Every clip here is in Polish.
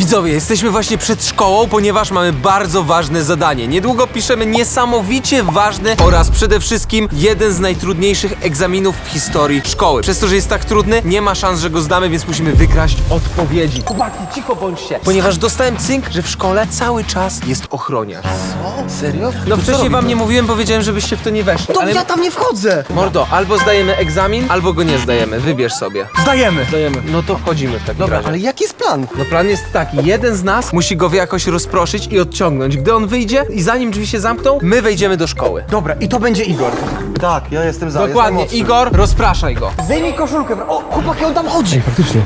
Widzowie, jesteśmy właśnie przed szkołą, ponieważ mamy bardzo ważne zadanie. Niedługo piszemy niesamowicie ważny oraz przede wszystkim jeden z najtrudniejszych egzaminów w historii szkoły. Przez to, że jest tak trudny, nie ma szans, że go zdamy, więc musimy wykraść odpowiedzi. Chłopaki, cicho bądźcie. Ponieważ dostałem cynk, że w szkole cały czas jest ochroniarz. Co? Serio? No wcześniej wam nie mówiłem, powiedziałem, żebyście w to nie weszli. To ale... ja tam nie wchodzę! Mordo, albo zdajemy egzamin, albo go nie zdajemy. Wybierz sobie. Zdajemy! Zdajemy. No to wchodzimy w takim Dobra, razie. ale jaki jest plan? No plan jest taki, jeden z nas musi go jakoś rozproszyć i odciągnąć. Gdy on wyjdzie i zanim drzwi się zamkną, my wejdziemy do szkoły. Dobra, i to będzie Igor. Tak, ja jestem za. Dokładnie, Igor, rozpraszaj go. Zdejmij koszulkę. bra- O, Chłopaki, on tam chodzi! faktycznie.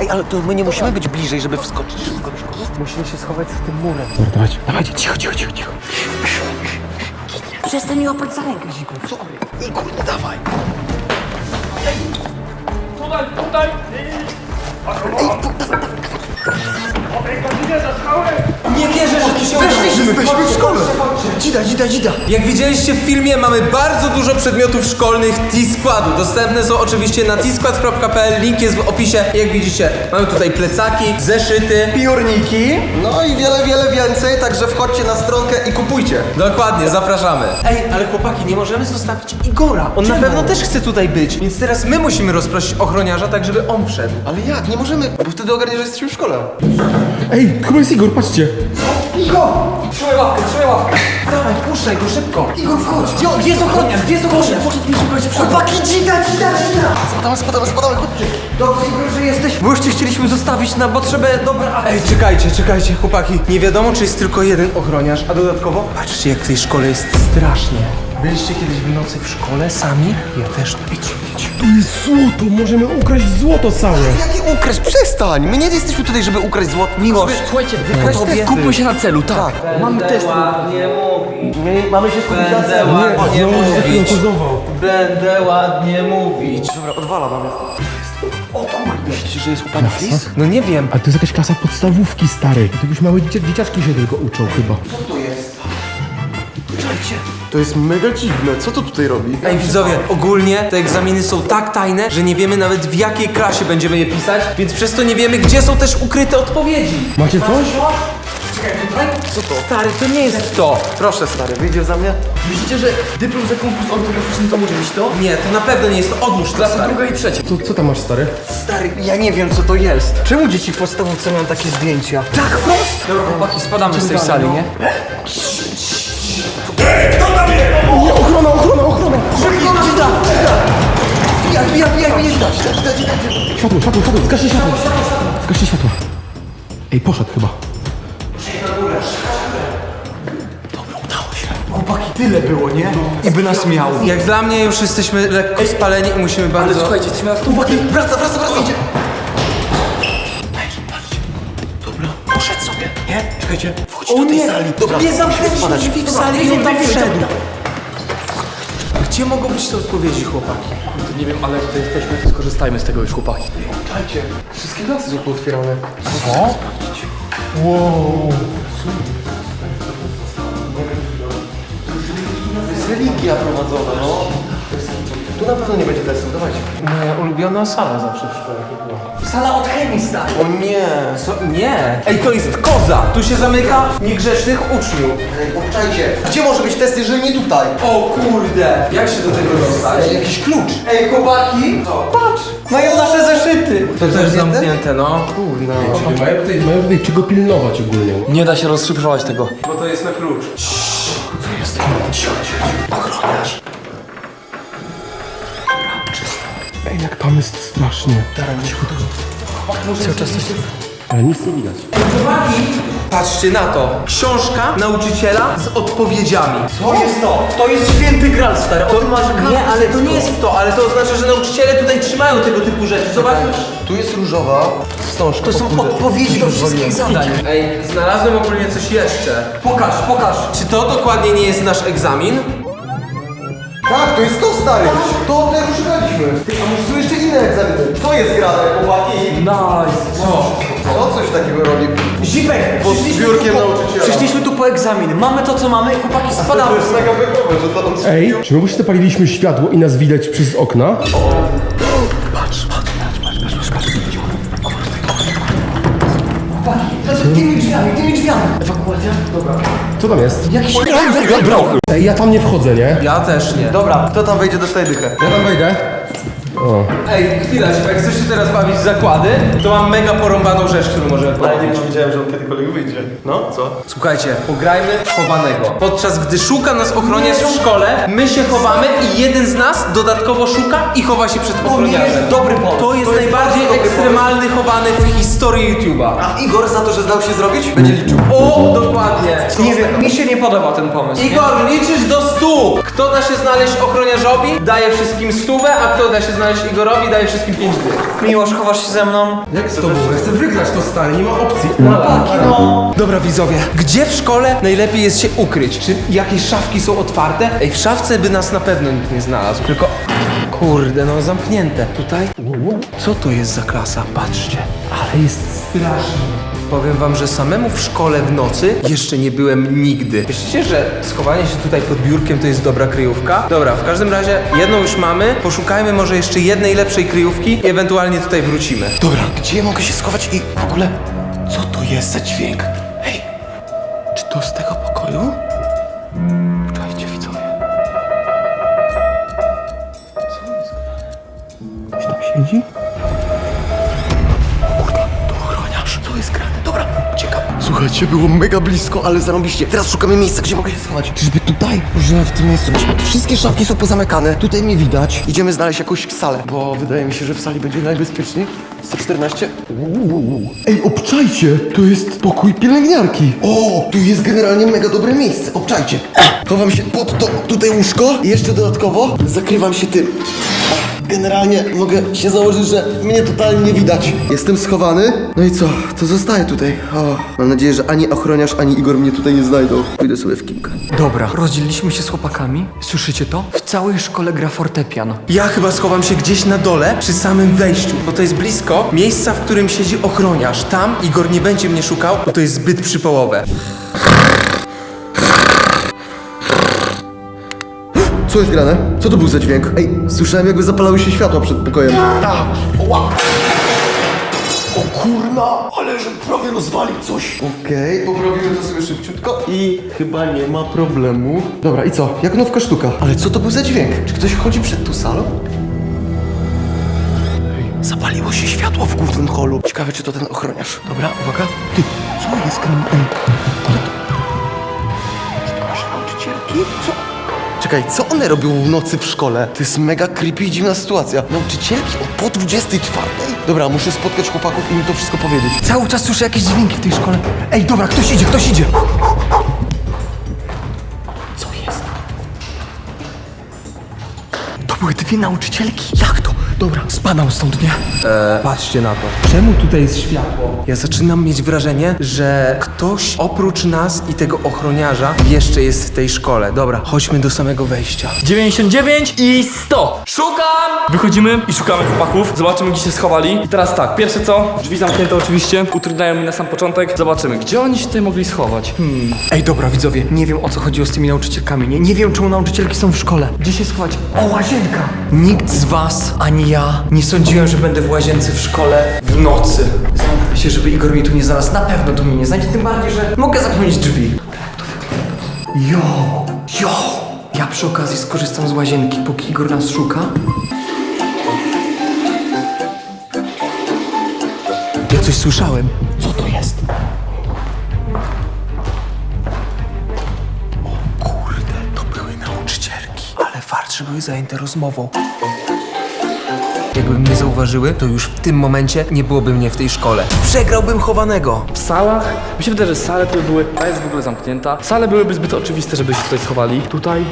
Ej, ale to my nie musimy być bliżej, żeby wskoczyć. Musimy się schować z tym murem. Dobra, dawajcie, dawajcie, cicho, cicho, cicho, cicho. Przestań mi łapać za rękę, Ziku. Sorry. Igor, no dawaj. Jesteśmy w szkole! Dzida, dzida, dzida! Jak widzieliście w filmie, mamy bardzo dużo przedmiotów szkolnych T-Składu. Dostępne są oczywiście na tskład.pl, link jest w opisie. Jak widzicie, mamy tutaj plecaki, zeszyty. Piórniki. No i wiele, wiele więcej, także wchodźcie na stronkę i kupujcie. Dokładnie, zapraszamy. Ej, ale chłopaki, nie możemy zostawić Igora. On na pewno też chce tutaj być, więc teraz my musimy rozprosić ochroniarza, tak żeby on wszedł. Ale jak? Nie możemy, bo wtedy ogarniesz, że jesteśmy w szkole. Ej, chyba jest Igor, patrzcie. Trzymaj ławkę, trzymaj ławkę. Dawaj, puszczaj go szybko. Igor, wchodź! Gdzie, Gdzie jest ochroniarz? Gdzie jest ochroniarz? Poszedł mi szukać Chłopaki, dzida, dzida, dzida! Spadamy, spadamy, spadamy, chodźcie! Dobrze, Igor, że jesteś. Bo już cię chcieliśmy zostawić na potrzebę dobra. Ej, czekajcie, czekajcie, chłopaki. Nie wiadomo, czy jest tylko jeden ochroniarz, a dodatkowo patrzcie, jak w tej szkole jest strasznie. Byliście kiedyś w nocy w szkole sami? Ja też. Idź, idź. Tu jest złoto, możemy ukraść złoto całe. Jakie ukraść? Przestań! My nie jesteśmy tutaj, żeby ukraść złoto. Miłość. Słuchajcie, Weź testy. skupmy się na celu, tak. Mamy testy. ładnie mówić. My mamy się skupić na Będę celu. ładnie Znowu mówić. Będę ładnie mówić. Dobra, odwala mamy. O kurde! Myślicie, że jest u pani Flis? No nie wiem. A to jest jakaś klasa podstawówki, stary. To już małe dzieci, dzieciaczki się tylko uczą chyba. Co to jest? To jest mega dziwne. Co to tutaj robi? Ej widzowie, ogólnie te egzaminy są tak tajne, że nie wiemy nawet w jakiej klasie będziemy je pisać, więc przez to nie wiemy, gdzie są też ukryte odpowiedzi. Macie coś? Co to? Stary, to nie jest to. Proszę stary, wyjdzie za mnie? Myślicie, że dyplom za konkurs ortograficzny to może być to? Nie, to na pewno nie jest to. Odłóż to, Klasa stary. druga i trzecia. Co, co tam masz, stary? Stary, ja nie wiem co to jest. Czemu dzieci w podstawówce mają takie zdjęcia? Tak prost! Dobra, chłopaki, spadamy z tej sali, nie? Nie, ochrona, ochrona, ochrona! Jak, jak, jak, jak, Światło, światło, światło, zgaście światło. Zgaście światło. Ej, poszedł chyba. Chłopaki, tyle było, nie? I by nas miał. Jak dla mnie już jesteśmy lekko spaleni i musimy Ale bardzo... słuchajcie, jesteśmy na stół. Chłopaki, Wraca, wraca, wraca! Idzie. Czekajcie. Chodź do tej sali. Dobra, nie zamknęliśmy drzwi w sali i on tam wszedł. Gdzie mogą być te odpowiedzi, chłopaki? Nie wiem, ale tutaj jesteśmy, to skorzystajmy z tego już, chłopaki. Wszystkie klasy są pootwierane. Co? Wow. To jest religia prowadzona, no. Tu na pewno nie będzie testu, dawajcie. Moja ulubiona sala zawsze w szkole to. Sala od chemii, stary. O nie! Co? Nie! Ej, to jest koza! Tu się zamyka niegrzecznych uczniów. Ej, obczajcie. Gdzie może być test, jeżeli nie tutaj? O kurde! Jak się do tego dostać? Ej, jakiś klucz. Ej, chłopaki! Patrz! Mają nasze zeszyty! To też zamknięte, no. Kurna. Mają tutaj, mają tutaj czego pilnować ogólnie. Nie da się rozszyfrować tego. Bo to jest na klucz. Ej, jak tam jest strasznie. Cały czas coś Ale nic nie widać. Patrzcie na to. Książka nauczyciela z odpowiedziami. To jest to! To jest święty gral, stary. To masz... Nie, ale to nie jest to, ale to oznacza, że nauczyciele tutaj trzymają tego typu rzeczy. Zobaczcie. Tu jest różowa wstążka. To są odpowiedzi do wszystkich zadań. Ej, znalazłem ogólnie coś jeszcze. Pokaż, pokaż. Czy to dokładnie nie jest nasz egzamin? Tak, to jest to stary. To od tego szukaliśmy. Ty, a może są jeszcze inne egzaminy? Co jest grane, chłopaki? Nice. Co? Co coś takiego robi? Zipek, Pod przyszliśmy biurkiem tu po- nauczyciela. Przyszliśmy tu po egzamin. Mamy to, co mamy. Chłopaki, To spadamy. jest mega wygowe, że to on Ej, czy my właśnie zapaliliśmy światło i nas widać przez okna? To tymi drzwiami. Ewakuacja? Dobra. Co tam jest? Jakiś... Ej, ja tam nie wchodzę, nie? Ja też nie. Dobra, kto tam wejdzie, dostaje dychę. Ja tam wejdę. O. Ej, chwila, jak chcesz się teraz bawić w zakłady, to mam mega porąbaną rzecz, którą możemy Ale porobić. nie powiedziałem, że on kiedykolwiek wyjdzie. No, co? Słuchajcie, pograjmy w chowanego. Podczas gdy szuka nas ochroniarz w szkole, my się chowamy i jeden z nas dodatkowo szuka i chowa się przed ochroniarzem. jest dobry pomysł. To jest To jest najbardziej dobry ekstremalny chowany w historii YouTube'a. A Igor za to, że zdał się zrobić, będzie liczył. O, dokładnie. Nie wiem, mi się nie podoba ten pomysł. Igor, liczysz do stu! Kto da się znaleźć ochroniarzowi, daje wszystkim stówę, a kto da się znaleźć Igorowi, daje wszystkim pięć dych. Miłosz, chowasz się ze mną? Jak z tobą? Ja chcę wygrać to stary, nie ma opcji. Chłopaki, no. Dobra widzowie, gdzie w szkole najlepiej jest się ukryć? Czy jakieś szafki są otwarte? Ej, w szafce by nas na pewno nikt nie znalazł, tylko... Kurde, no zamknięte. Tutaj? Co to jest za klasa? Patrzcie. Ale jest strasznie. Powiem wam, że samemu w szkole w nocy jeszcze nie byłem nigdy. Myślicie, że schowanie się tutaj pod biurkiem to jest dobra kryjówka? Dobra, w każdym razie jedną już mamy. Poszukajmy może jeszcze jednej lepszej kryjówki i ewentualnie tutaj wrócimy. Dobra, gdzie mogę się schować i w ogóle, co to jest za dźwięk? Hej, czy to z tego pokoju? Czekajcie, widzowie. Co jest? Ktoś tam siedzi? Słuchajcie, było mega blisko, ale zarąbiście. Teraz szukamy miejsca, gdzie mogę się schować. Czyżby tutaj? Może w tym miejscu. Wszystkie szafki są pozamykane. Tutaj mnie widać. Idziemy znaleźć jakąś salę, bo wydaje mi się, że w sali będzie najbezpieczniej. 114. Ej, obczajcie! To jest pokój pielęgniarki. O, tu jest generalnie mega dobre miejsce. Obczajcie. Chowam się pod to tutaj łóżko i jeszcze dodatkowo zakrywam się tym. Generalnie mogę się założyć, że mnie totalnie nie widać. Jestem schowany. No i co? To zostaję tutaj. O, mam nadzieję, że ani ochroniarz, ani Igor mnie tutaj nie znajdą. Pójdę sobie w kilka. Dobra, rozdzieliliśmy się z chłopakami. Słyszycie to? W całej szkole gra fortepian. Ja chyba schowam się gdzieś na dole, przy samym wejściu, bo to jest blisko miejsca, w którym siedzi ochroniarz. Tam Igor nie będzie mnie szukał, bo to jest zbyt przypołowe. Co jest grane? Co to był za dźwięk? Ej, słyszałem jakby zapalały się światła przed pokojem. Tak. O kurna, ale że prawie rozwalił coś. Okej, poprawimy to sobie szybciutko i chyba nie ma problemu. Dobra, i co? Jak nowka sztuka. Ale co to był za dźwięk? Czy ktoś chodzi przed tą salą? Zapaliło się światło w głównym holu. Ciekawe, czy to ten ochroniarz. Dobra, uwaga. Ty, co jest grane? Ej, co to? Czy to nasze nauczycielki? Co? Czekaj, co one robią w nocy w szkole? To jest mega creepy i dziwna sytuacja. Nauczycielki o po 24? Dobra, muszę spotkać chłopaków i im to wszystko powiedzieć. Cały czas słyszę jakieś dźwięki w tej szkole. Ej, dobra, ktoś idzie, ktoś idzie. Co jest? To były dwie nauczycielki. Jak to? Dobra, spadam stąd, nie? Patrzcie na to. Czemu tutaj jest światło? Ja zaczynam mieć wrażenie, że ktoś oprócz nas i tego ochroniarza jeszcze jest w tej szkole. Dobra, chodźmy do samego wejścia. 99 i 100. Szukam! Wychodzimy i szukamy chłopaków. Zobaczymy, gdzie się schowali. I teraz tak, pierwsze co? Drzwi zamknięte oczywiście. Utrudniają mi na sam początek. Zobaczymy, gdzie oni się tutaj mogli schować. Hmm. Ej, dobra, widzowie, nie wiem o co chodziło z tymi nauczycielkami. Nie, nie wiem, czemu nauczycielki są w szkole. Gdzie się schować? O, łazienka! Nikt z was, ani ja, nie sądziłem, że będę w łazience w szkole w nocy. Zamknę się, żeby Igor mnie tu nie znalazł. Na pewno tu mnie nie znajdzie, tym bardziej, że mogę zamknąć drzwi. Jo, jo! Ja przy okazji skorzystam z łazienki, póki Igor nas szuka. Ja coś słyszałem. Co to jest? Kurde, to były nauczycielki. Ale farcze były zajęte rozmową. Jakby mnie zauważyły, to już w tym momencie nie byłoby mnie w tej szkole. Przegrałbym chowanego. W salach? Mi się wydaje, że sale, które były... Ta jest w ogóle zamknięta. Sale byłyby zbyt oczywiste, żeby się tutaj schowali. Tutaj...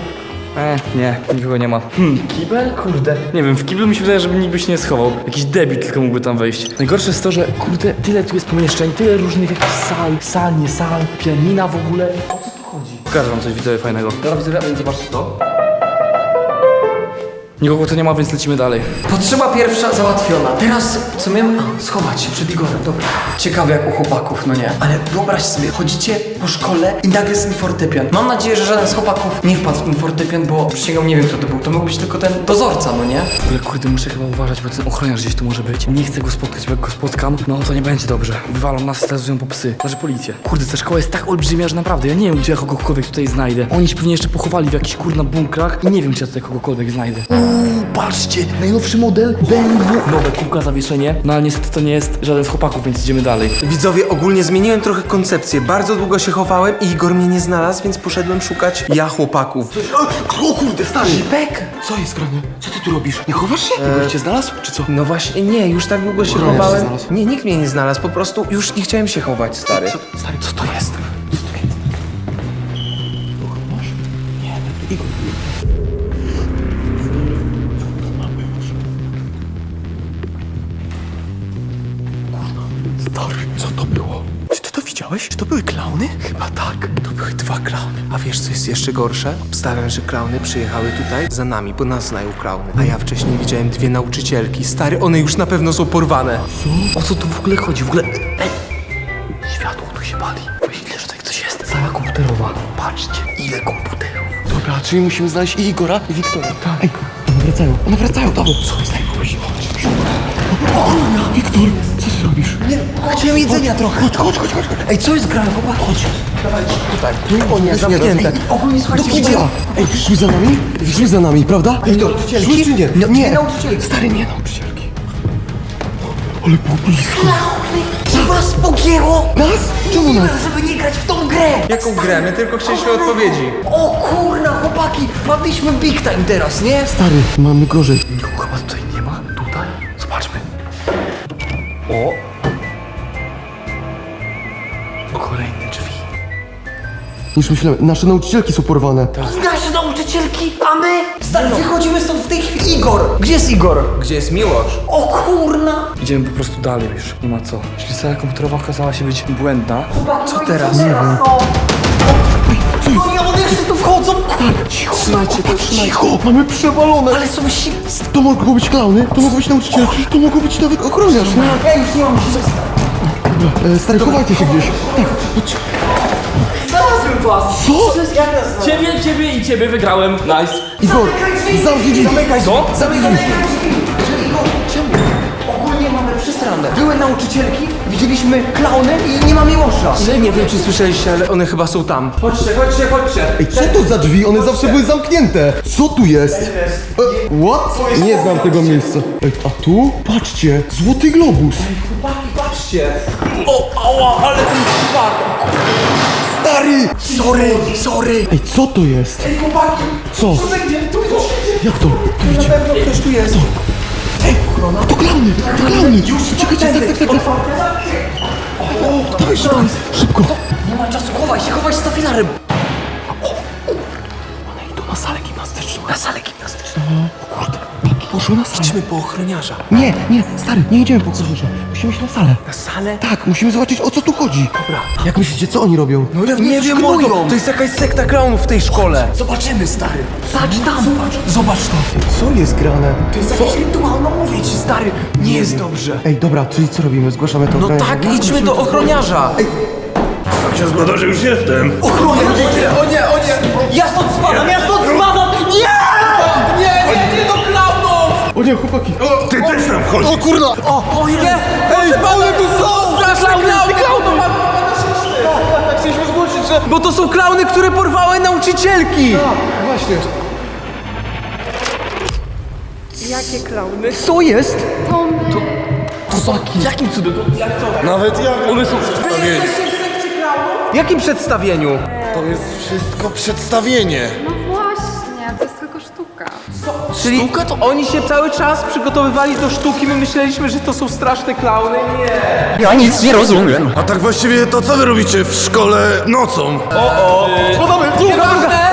E, nie, nikogo nie ma. Hmm, kibel? Kurde. Nie wiem, w kiblu mi się wydaje, żeby nikt by się nie schował. Jakiś debil tylko mógłby tam wejść. Najgorsze jest to, że kurde, tyle tu jest pomieszczeń, tyle różnych jakichś sal, sal, nie sal, pianina w ogóle. O co tu chodzi? Pokażę wam coś widzowie fajnego. Dobra widzowie, a więc zobaczcie to. Nikogo tu nie ma, więc lecimy dalej. Potrzeba pierwsza załatwiona. Teraz co miałem? A, schować się przed Igorem, dobra. Ciekawe jak u chłopaków, no nie. Ale wyobraź sobie, chodzicie po szkole i nagle jest mi fortepian. Mam nadzieję, że żaden z chłopaków nie wpadł w ten fortepian, bo przysięgam, nie wiem kto to był. To mógł być tylko ten dozorca, no nie? W ogóle kurde, muszę chyba uważać, bo ten ochroniarz gdzieś tu może być. Nie chcę go spotkać, bo jak go spotkam, no to nie będzie dobrze. Wywalą nas, stresują po psy. Znaczy policję. Kurde, ta szkoła jest tak olbrzymia, że naprawdę ja nie wiem, gdzie ja kogokolwiek tutaj znajdę. Oni się pewnie jeszcze pochowali w jakichś kurna bunkrach i nie wiem, czy ja tutaj kogokolwiek znajdę. Uuu, patrzcie, najnowszy model BMW. Nowe kółka, zawieszenie. No ale niestety to nie jest żaden z chłopaków, więc idziemy dalej. Widzowie, ogólnie zmieniłem trochę koncepcję. Bardzo długo się chowałem i Igor mnie nie znalazł, więc poszedłem szukać ja chłopaków. O kurde, stary! Pek! Co jest grane? Co ty tu robisz? Nie chowasz się? Igor cię znalazł, czy co? No właśnie, nie, już tak długo się chowałem. Nie, nikt mnie nie znalazł, po prostu już nie chciałem się chować, stary. Stary, co to jest? Stary, widziałeś? Czy to były klauny? Chyba tak. To były dwa klauny. A wiesz, co jest jeszcze gorsze? Obstawiam, że klauny przyjechały tutaj za nami, bo nas znają klauny. A ja wcześniej widziałem dwie nauczycielki. Stary, one już na pewno są porwane. O co tu w ogóle chodzi? W ogóle... Ej! Światło tu się pali. Myślę, że tutaj ktoś jest. Sala komputerowa. Patrzcie, ile komputerów. Dobra, czyli musimy znaleźć i Igora, i Wiktora. Tak. Ej, one wracają, one wracają, dobra. Co jest najgorsze? Chodź, O Wiktor, co ty robisz? Chciałem jedzenia trochę. Chodź, chodź, chodź, chodź. Ej, co jest grane, chłopak? Chodź. Tu o nie, zamknięte. Ogólnie słuchajcie, widziałem. ej, szły za nami? Szły za nami, prawda? Wiktor, nauczycielki? szły czy nie? No, nie. nie nauczycielki. Stary, nie nauczycielki. Ale było blisko. Czy was pogięło? Nas? Czemu nas? Żeby nie grać w tą grę! Jaką grę? My tylko chcieliśmy odpowiedzi. O kurna, chłopaki, wpadliśmy big time teraz, nie? Stary, mamy gorzej. Nikogo chyba tutaj nie. Tutaj? O! Kolejne drzwi. Niż myślałem, nasze nauczycielki są porwane. Nasze nauczycielki, a my? Stary, wychodzimy stąd w tej chwili. Igor! Gdzie jest Igor? Gdzie jest Miłosz? O kurna! Idziemy po prostu dalej już. Nie ma co. Jeśli sala komputerowa okazała się być błędna, Co teraz? Nie wiem. Jest? Nie, one jeszcze tu wchodzą! Cicho, trzymajcie to, cicho. Mamy przewalone. Ale są si... To mogą być klauny, to mogą być nauczycielki, to mogą być nawet ochroniarz. nie? Ja już nie mam siły. Dobra, e, stary, chowajcie się gdzieś. Tak, chodź. Znalazłem was! Co? Znalazłem? Ciebie, ciebie i ciebie wygrałem. Nice. Igor, zamknij drzwi. Co? Zamykaj drzwi! Igor, czemu? Ogólnie mamy przesrane. Były nauczycielki, widzieliśmy klauny i nie ma Miłosza. Nie wiem, czy słyszeliście, ale one chyba są tam. Chodźcie, chodźcie, chodźcie. Ej, co to za drzwi? One zawsze były zamknięte. Co tu jest? E, what? Nie znam tego miejsca. Ej, a tu? Patrzcie, złoty globus. Patrzcie. O, ała, ale ten spadł. Stary! Sorry, sorry. Ej, co to jest? Ej, chłopaki, Co? będzie, tu Jak to? To Na pewno ktoś tu jest. To klauny, to klauny. Czekajcie, tak, tak, tak, tak. O, dawaj szybko, szybko. Nie ma czasu, chowaj się, chowaj się za filarem. Idą na salę gimnastyczną. Na salę gimnastyczną. Poszły na salę. Idźmy po ochroniarza. Nie, nie, stary, nie idziemy po korytarzu. Musimy iść na salę. Na salę? Tak, musimy zobaczyć o co tu chodzi. Dobra. Jak myślicie, co oni robią? No nie wiem, mordo. To jest jakaś sekta klaunów w tej szkole. Zobaczymy, stary. Patrz tam, patrz. Zobacz to. Co jest grane? To jest jakiś rytuał, no mówię ci, stary. Nie jest dobrze. Ej, dobra, czyli co robimy? Zgłaszamy to No ochroniarza? tak, idźmy do ochroniarza. Ochroniarz! O nie, o nie! Ja stąd spadam, ja stąd spadam! Nie! Nie, O nie, chłopaki. O, Ty też tam wchodź! o kurna! O, o nie! Ej, ale tu są straszne klauny. klauny. Tak chcieliśmy zgłosić, że... Bo to są klauny, które porwały nauczycielki. Właśnie. Jakie klauny? Co jest? To my. Jakim cudem? Nawet ja one są W jakim przedstawieniu? To jest wszystko przedstawienie. No właśnie, to jest. Czyli oni się cały czas przygotowywali do sztuki, my myśleliśmy, że to są straszne klauny. Nie. Ja nic nie rozumiem. A tak właściwie to co wy robicie w szkole nocą? Nieważne!